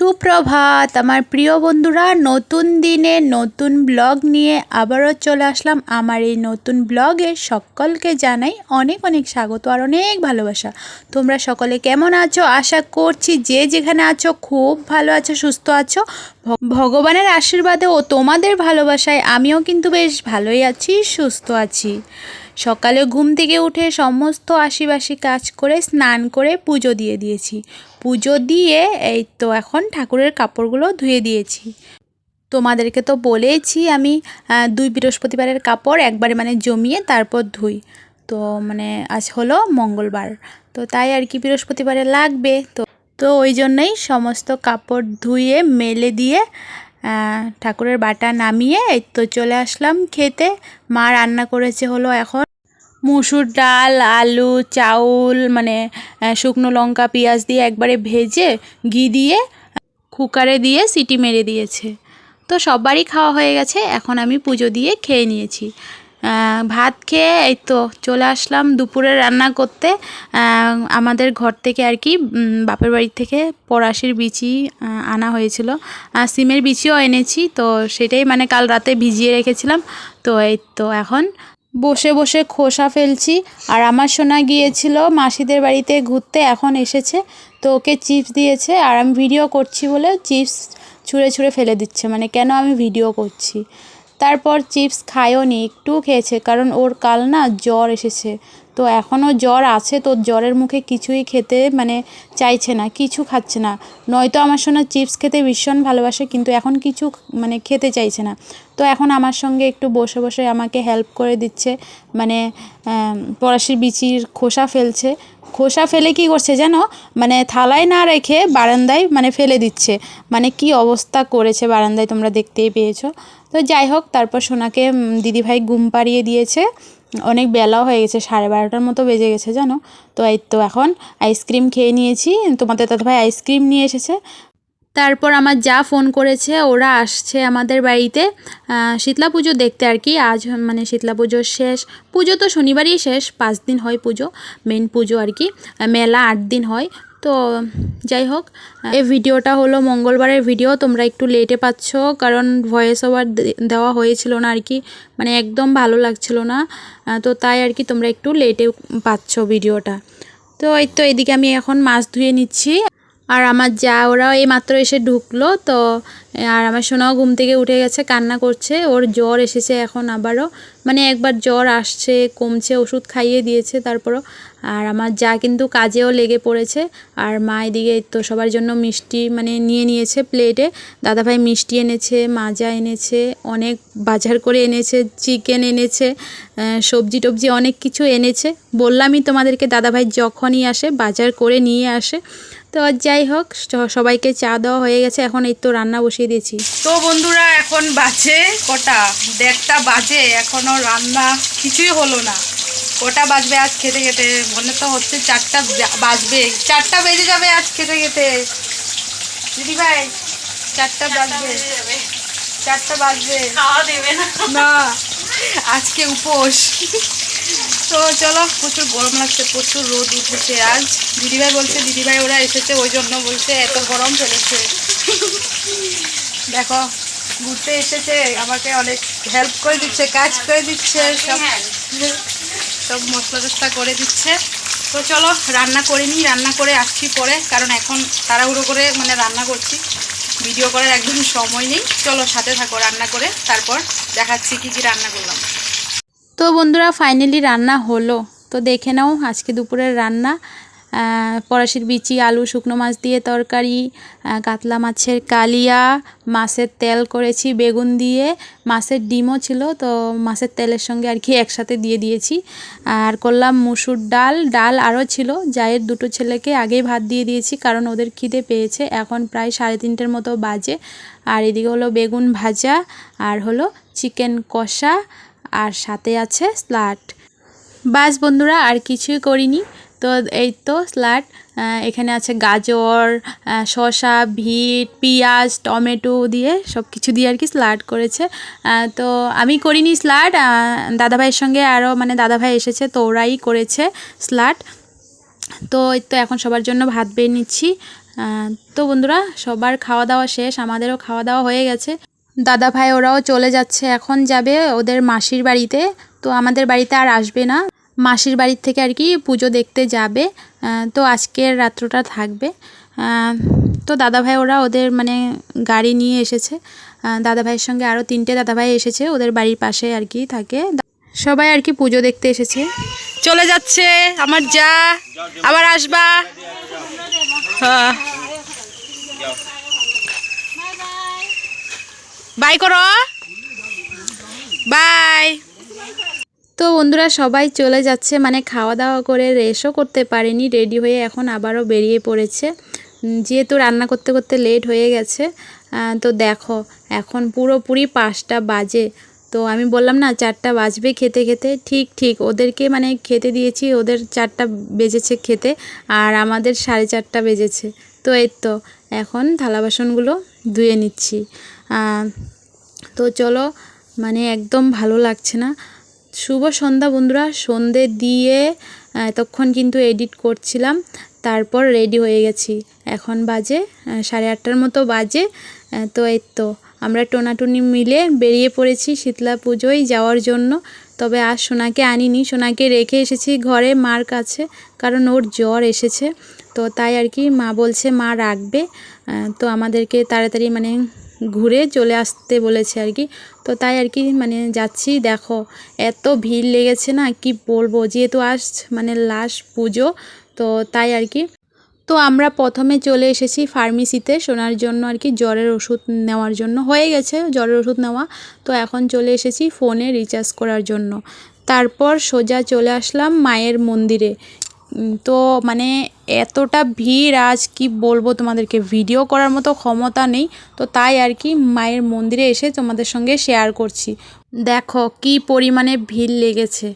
সুপ্রভাত। আমার প্রিয় বন্ধুরা, নতুন দিনে নতুন ব্লগ নিয়ে আবারও চলে আসলাম। আমার এই নতুন ব্লগে সকলকে জানাই অনেক অনেক স্বাগত আর অনেক ভালোবাসা। তোমরা সকলে কেমন আছো? আশা করছি যে যেখানে আছো খুব ভালো আছো, সুস্থ আছো। ভগবানের আশীর্বাদে ও তোমাদের ভালোবাসায় আমিও কিন্তু বেশ ভালোই আছি, সুস্থ আছি। সকালে ঘুম থেকে উঠে সমস্ত আশিবাসী কাজ করে স্নান করে পুজো দিয়ে দিয়েছি। পুজো দিয়ে এই তো এখন ঠাকুরের কাপড়গুলো ধুয়ে দিয়েছি। তোমাদেরকে তো বলেইছি আমি দুই বৃহস্পতিবারের কাপড় একবারে মানে জমিয়ে তারপর ধুই। তো মানে আজ হলো মঙ্গলবার। তো তাই আর কি বৃহস্পতিবারে লাগবে। তো তো ওই জন্যই সমস্ত কাপড় ধুয়ে, মেলে দিয়ে ঠাকুরের বাটা নামিয়ে এই তো চলে আসলাম খেতে। মা রান্না করেছে হলো এখন। মুসুর ডাল, আলু, চাউল মানে শুকনো লঙ্কা, পেঁয়াজ দিয়ে একবারে ভেজে ঘি দিয়ে, কুকারে দিয়ে সিটি মেরে দিয়েছে। তো সবারই খাওয়া হয়ে গেছে, এখন আমি পুজো দিয়ে খেয়ে নিয়েছি। ভাত খেয়ে এই তো চলে আসলাম দুপুরে রান্না করতে। আমাদের ঘর থেকে আর কি বাপের বাড়ি থেকে পড়াশির বিচি আনা হয়েছিল। সিমের বিচিও এনেছি, তো সেটাই মানে কাল রাতে ভিজিয়ে রেখেছিলাম। তো এই তো এখন বসে বসে খোসা ফেলছি। আর আমার সোনা গিয়েছিল মাসিদের বাড়িতে ঘুরতে, এখন এসেছে। তো ওকে চিপস দিয়েছে আর আমি ভিডিও করছি বলে চিপস ছুঁড়ে ছুঁড়ে ফেলে দিচ্ছে। মানে কেন আমি ভিডিও করছি? তারপর চিপস খায়ও নি একটু খেয়েছে। কারণ ওর কাল না জ্বর এসেছে। তো এখনও জ্বর আছে তো জ্বরের মুখে কিছুই খেতে মানে চাইছে না কিছু খাচ্ছে না। নয়তো আমার সোনা চিপস খেতে ভীষণ ভালোবাসে কিন্তু এখন কিছু মানে খেতে চাইছে না। তো এখন আমার সঙ্গে একটু বসে বসে আমাকে হেল্প করে দিচ্ছে মানে আম, পলাশির বিচির খোসা ফেলছে। খোসা ফেলে কি করছে জানো? মানে থালায় না রেখে বারান্দায় মানে ফেলে দিচ্ছে। মানে কি অবস্থা করেছে বারান্দায় তোমরা দেখতেই পেয়েছ। তো যাই হোক তারপর সোনাকে দিদিভাই ঘুম পাড়িয়ে দিয়েছে। অনেক বেলাও হয়ে গেছে, সাড়ে বারোটার মতো বেজে গেছে জানো? তো এই তো এখন আইসক্রিম খেয়ে নিয়েছি। তোমাদের দাদাভাই আইসক্রিম নিয়ে এসেছে। তারপর আমার যা ফোন করেছে, ওরা আসছে আমাদের বাড়িতে। শীতলা পুজো দেখতে আর কি, আজ মানে শীতলা পুজোর শেষ। পুজো তো শনিবারই শেষ, পাঁচ দিন হয় পুজো মেন পুজো আর কি। মেলা আট দিন হয়। তো যাই হোক এই ভিডিওটা হলো মঙ্গলবারের ভিডিও, তোমরা একটু লেটে পাচ্ছ, কারণ ভয়েস ওভার দেওয়া হয়েছিল না আর কি মানে একদম ভালো লাগছিল না তো তাই আর কি তোমরা একটু লেটে পাচ্ছ ভিডিওটা। তো এই তো এদিকে আমি এখন মাছ ধুয়ে নিচ্ছি আর আমার যা, ওরাও এই মাত্র এসে ঢুকলো তো, আর আমার সোনাও ঘুম থেকে উঠে গেছে, কান্না করছে, ওর জ্বর এসেছে এখন আবারও। মানে একবার জ্বর আসছে, কমছে, ওষুধ খাইয়ে দিয়েছে তারপরও। আর আমার যা কিন্তু কাজেও লেগে পড়েছে, আর মা এদিকে তো সবার জন্য মিষ্টি মানে নিয়ে নিয়েছে প্লেটে। দাদাভাই মিষ্টি এনেছে, মাজা এনেছে, অনেক বাজার করে এনেছে, চিকেন এনেছে সবজি টবজি অনেক কিছু এনেছে। বললামই তোমাদেরকে, দাদাভাই যখনই আসে, বাজার করে নিয়ে আসে। তো যাই হোক সবাইকে চা দেওয়া হয়ে গেছে এখন এই তো রান্না বসিয়ে দিয়েছি। তো বন্ধুরা এখন বাজে কটা? দেড়টা বাজে এখনও রান্না কিছুই হলো না। কটা বাজবে আজ খেতে খেতে? মনে তো হচ্ছে চারটা বাজবে। চারটা বেজে যাবে আজ খেতে খেতে। দিদি ভাই চারটা বাজবে। চারটা বাজবে। খাওয়া দেবে না। না আজকে উপোস। তো চলো, প্রচুর গরম লাগছে, প্রচুর রোদ উঠেছে আজ। দিদিভাই বলছে, দিদিভাই ওরা এসেছে, ওই জন্য বলছে, এত গরম চলেছে। দেখো, ঘুরতে এসেছে, আমাকে অনেক হেল্প করে দিচ্ছে, কাজ করে দিচ্ছে, সব সব মশলা টসলা করে দিচ্ছে। তো চলো, রান্না করে নিই, রান্না করে আসছি পরে, কারণ এখন তাড়াহুড়ো করে মানে রান্না করছি। ভিডিও করার একদম সময় নেই। চলো, সাথে থাকো, রান্না করে, তারপর দেখাচ্ছি কি কি রান্না করলাম। তো বন্ধুরা ফাইনালি রান্না হলো। তো দেখে নাও, আজকে দুপুরের রান্না। পরাশির বিচি, আলু, শুকনো মাছ দিয়ে তরকারি কাতলা মাছের কালিয়া, মাছের তেল করেছি, বেগুন দিয়ে। মাছের ডিমও ছিল, তো মাছের তেলের সঙ্গে আর কি একসাথে দিয়ে দিয়েছি। আর করলাম মুসুর ডাল ডাল আরও ছিল। জায়ের দুটো ছেলেকে আগেই ভাত দিয়ে দিয়েছি, কারণ ওদের খিদে পেয়েছে। এখন প্রায় সাড়ে তিনটের মতো বাজে। আর এদিকে হলো বেগুন ভাজা, আর হলো চিকেন কষা আর সাথে আছে স্লাট। বাস বন্ধুরা, আর কিছুই করিনি। তো এই তো স্লাট। এখানে আছে গাজর শসা ভিট পেঁয়াজ, টমেটো দিয়ে সব কিছু দিয়ে আর কি স্লাট করেছে। তো আমি করিনি স্লাট। দাদাভাইয়ের সঙ্গে আরও মানে দাদাভাই এসেছে, তো ওরাই করেছে স্লাট। তো এই তো এখন সবার জন্য ভাত বেড়ে নিচ্ছি। তো বন্ধুরা, সবার খাওয়া দাওয়া শেষ, আমাদেরও খাওয়া দাওয়া হয়ে গেছে। দাদা ভাই ওরাও চলে যাচ্ছে এখন যাবে ওদের মাসির বাড়িতে। তো আমাদের বাড়িতে আর আসবে না। মাসির বাড়ির থেকে আর কি পুজো দেখতে যাবে। তো আজকের রাত্রটা থাকবে। তো দাদা ভাই ওরা ওদের মানে গাড়ি নিয়ে এসেছে। আহ, দাদা ভাইয়ের সঙ্গে আরও তিনটে দাদা ভাই এসেছে ওদের বাড়ির পাশে আর কি থাকে। সবাই আর কি পুজো দেখতে এসেছে। চলে যাচ্ছে আমার যা। আবার আসবা। হ্যাঁ। বাই করো। বাই। তো বন্ধুরা, সবাই চলে যাচ্ছে। মানে খাওয়া দাওয়া করে রেশও করতে পারেনি, রেডি হয়ে এখন আবারও বেরিয়ে পড়েছে। যেহেতু রান্না করতে করতে লেট হয়ে গেছে তো দেখো, এখন পুরোপুরি পাঁচটা বাজে। তো আমি বললাম না, চারটা বাজবে খেতে খেতে। ঠিক ঠিক, ওদেরকে মানে খেতে দিয়েছি, ওদের চারটা বেজেছে খেতে, আর আমাদের সাড়ে চারটা বেজেছে। তো এই তো, এখন থালা বাসনগুলো ধুয়ে নিচ্ছি। তো চলো মানে একদম ভালো লাগছে না। শুভ সন্ধ্যা বন্ধুরা, সন্ধে দিয়ে এতক্ষণ কিন্তু এডিট করছিলাম, তারপর রেডি হয়ে গেছি। এখন বাজে সাড়ে আটটার মতো বাজে তো এই তো। আমরা টোনাটুনি মিলে বেরিয়ে পড়েছি শীতলা পুজোয় যাওয়ার জন্য। তবে আর সোনাকে আনিনি, সোনাকে রেখে এসেছি ঘরে, মার কাছে, কারণ ওর জ্বর এসেছে। তো তাই আর কি মা বলছে, মা রাখবে। তো আমাদেরকে তাড়াতাড়ি মানে ঘুরে চলে আসতে বলেছে আর কি। তো তাই আর কি মানে যাচ্ছি, দেখো। এত ভিড় লেগেছে না, কি বলব? যেহেতু আজ মানে লাস্ট পুজো, তো তাই আর কি। তো আমরা প্রথমে চলে এসেছি ফার্মেসিতে শোনার জন্য আর কি, জ্বরের ওষুধ নেওয়ার জন্য। হয়ে গেছে জ্বরের ওষুধ নেওয়া। তো এখন চলে এসেছি ফোনে রিচার্জ করার জন্য। তারপর সোজা চলে আসলাম মায়ের মন্দিরে। তো মানে এতটা ভিড়, আজ কি বলব তোমাদেরকে ভিডিও করার মতো ক্ষমতা নেই। তো তাই আর কি মায়ের মন্দিরে এসে তোমাদের সঙ্গে শেয়ার করছি। দেখো কি পরিমাণে ভিড় লেগেছে।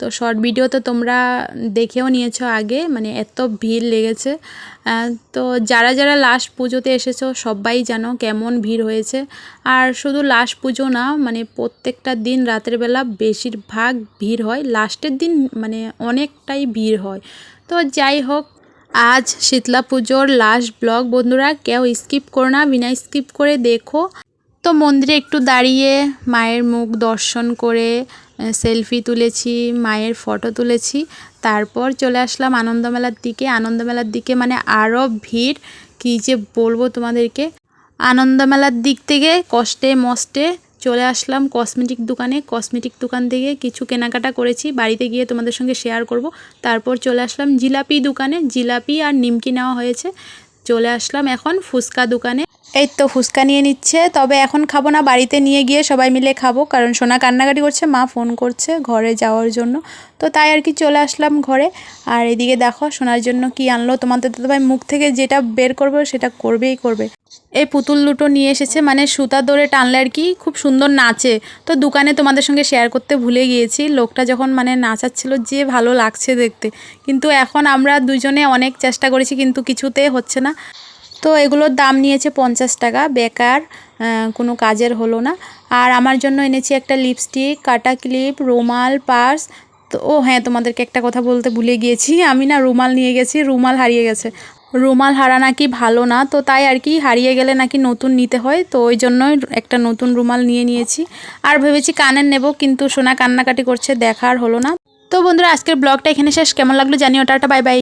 তো শর্ট ভিডিও তো তোমরা দেখেও নিয়েছো আগে মানে এত ভিড় লেগেছে। তো যারা যারা লাস্ট পুজোতে এসেছ সবাই জানো কেমন ভিড় হয়েছে। আর শুধু লাস্ট পুজো না মানে প্রত্যেকটা দিন রাতের বেলা বেশিরভাগ ভিড় হয়। লাস্টের দিন মানে অনেকটাই ভিড় হয়। তো যাই হোক, আজ শীতলা পুজোর লাস্ট ব্লগ বন্ধুরা কেউ স্কিপ করো না, বিনা স্কিপ করে দেখো। তো মন্দিরে একটু দাঁড়িয়ে মায়ের মুখ দর্শন করে সেলফি তুলেছি, মায়ের ফটো তুলেছি। তারপর চলে আসলাম আনন্দমেলার দিকে। আনন্দমেলার দিকে মানে আরও ভিড়। কী যে বলব তোমাদেরকে? আনন্দমেলার দিক থেকে কষ্টে মষ্টে চলে আসলাম কসমেটিক দোকানে। কসমেটিক দোকান থেকে কিছু কেনাকাটা করেছি। বাড়িতে গিয়ে তোমাদের সঙ্গে শেয়ার করব। তারপর চলে আসলাম জিলাপি দোকানে। জিলাপি আর নিমকি নেওয়া হয়েছে। চলে আসলাম এখন ফুচকা দোকানে। এই তো ফুচকা নিয়ে নিচ্ছে, তবে এখন খাব না, বাড়িতে নিয়ে গিয়ে সবাই মিলে খাব, কারণ সোনা কান্নাকাটি করছে, মা ফোন করছে ঘরে যাওয়ার জন্য। তো তাই আর কি চলে আসলাম ঘরে। আর এদিকে দেখো সোনার জন্য কি আনলো, তোমাদের তো ভাই মুখ থেকে যেটা বের করবে সেটা করবেই করবে। এই পুতুল দুটো নিয়ে এসেছে মানে সুতা ধরে টানলে আর কি খুব সুন্দর নাচে। তো দোকানে তোমাদের সঙ্গে শেয়ার করতে ভুলে গিয়েছি, লোকটা যখন মানে নাচাচ্ছিল যে ভালো লাগছে দেখতে। কিন্তু এখন আমরা দুজনে অনেক চেষ্টা করেছি, কিন্তু কিছুতে হচ্ছে না। তো এগুলোর দাম নিয়েছে পঞ্চাশ টাকা। বেকার কোনো কাজের হলো না। আর আমার জন্য এনেছি একটা লিপস্টিক, কাটা ক্লিপ, রুমাল, পার্স। তো, ও হ্যাঁ তোমাদেরকে একটা কথা বলতে ভুলে গিয়েছি। আমি না রুমাল নিয়ে গেছি, রুমাল হারিয়ে গেছে। রুমাল হারা নাকি ভালো না, তো তাই আর কি হারিয়ে গেলে নাকি নতুন নিতে হয়। তো ওই জন্যই একটা নতুন রুমাল নিয়ে নিয়েছি। আর ভেবেছি কানের নেব, কিন্তু সোনা কান্নাকাটি করছে দেখার হলো না। তো বন্ধুরা, আজকের ব্লগটা এখানে শেষ। কেমন লাগল জানিও। Tata, bye bye.